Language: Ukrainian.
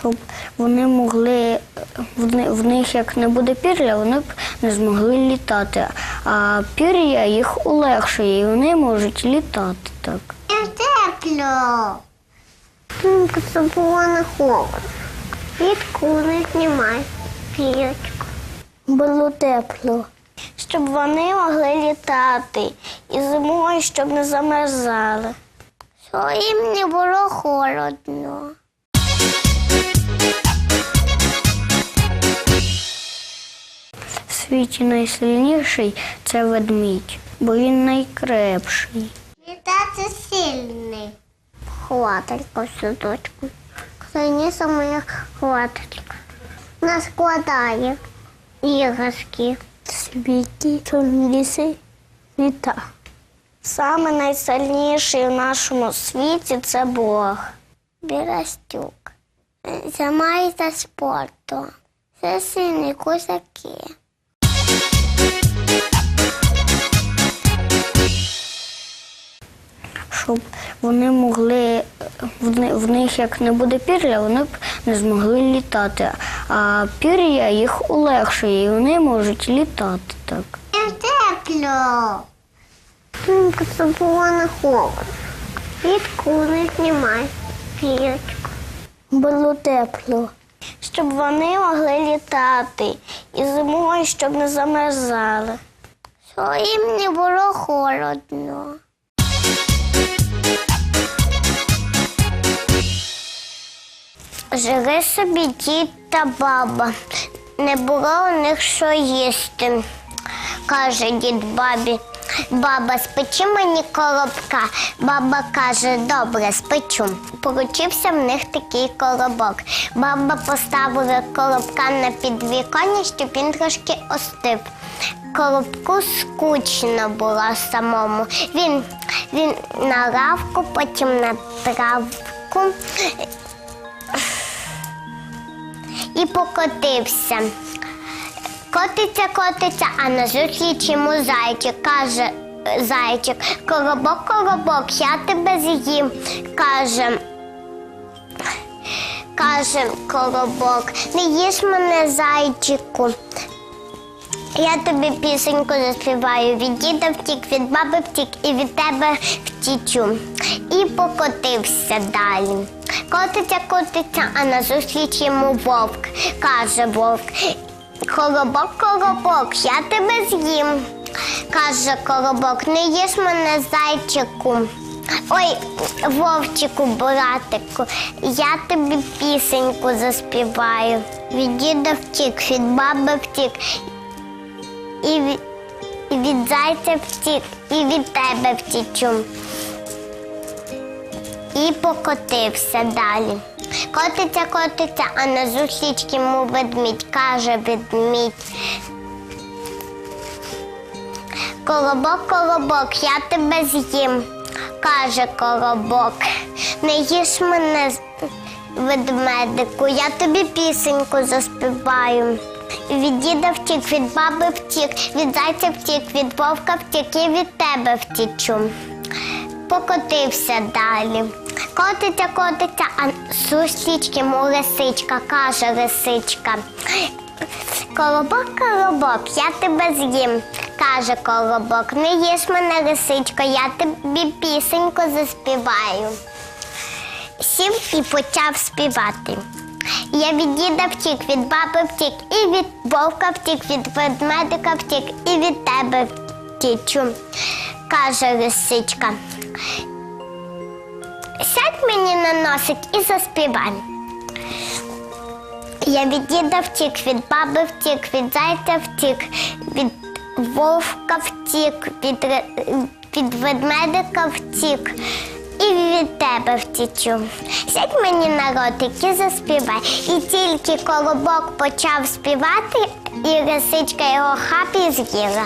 щоб вони могли, в них як не буде пір'я, вони б не змогли літати. А пір'я їх улегшує, і вони можуть літати так. Тепло. Це було не холодно. Влітку не знімай пірочку. Було тепло. Щоб вони могли літати і зимою, щоб не замерзали. Що їм не було холодно. Світі найсильніший це ведмідь, бо він найкрепший. Літати сильний. Хваталька в садочку. Країна моя хваталька. Вона складає іграшки. Світі ліси літа. Саме найсильніший у нашому світі це Бог. Бірастюк. Займається спортом. Це сильні козаки. Щоб вони могли, в них як не буде пір'я, вони б не змогли літати. А пір'я їх улегшує, і вони можуть літати так. Тепло. Це було не холодно. Влітку не знімай пірочку. Було тепло. Щоб вони могли літати і зимою, щоб не замерзали. Що їм не було холодно. Жили собі дід та баба. Не було у них що їсти. Каже дід бабі. Баба, спечи мені коробка. Баба каже, добре, спечу. Получився в них такий коробок. Баба поставила коробка на підвіконня, щоб він трошки остив. Коробку скучно було самому. Він, він на лавку, потім на травку і покотився. Котиться, котиться, а назустріч йому зайчик. Каже зайчик, коробок, коробок, я тебе з'їм. Каже, каже коробок, не їж мене зайчику. Я тобі пісеньку заспіваю. Від діда втік, від баби втік і від тебе втічу. І покотився далі. Котиться, котиться, а назустріч йому вовк. Каже вовк. Коробок, коробок, я тебе з'їм. Каже коробок, не їж мене зайчику. Ой, вовчику, братику, я тобі пісеньку заспіваю. Від діда втік, від баби втік, і від, і від зайця втік, і від тебе втічу. І покотився далі. Котиться, котиться, а назустріч йому ведмідь, каже ведмідь. Колобок, колобок, я тебе з'їм, каже коробок. Не їж мене, ведмедику, я тобі пісеньку заспіваю. Від діда втік, від баби втік, від зайця втік, від вовка втік і від тебе втічу. Покотився далі. Котиться, котиться, а зустріч йому лисичка, каже лисичка. Колобок, колобок, я тебе з'їм, каже колобок. Не їж мене, лисичко, я тобі пісеньку заспіваю. Сів і почав співати. Я від діда втік, від баби втік, і від вовка втік, від ведмедика втік, і від тебе втічу, каже лисичка. Сядь мені на носик і заспівай. Я від діда втік, від баби втік, від зайця втік, від вовка втік, від, від ведмедика втік. І від тебе втічу. Сядь мені на ротик і заспівай. І тільки колобок почав співати, і лисичка його хап і з'їла.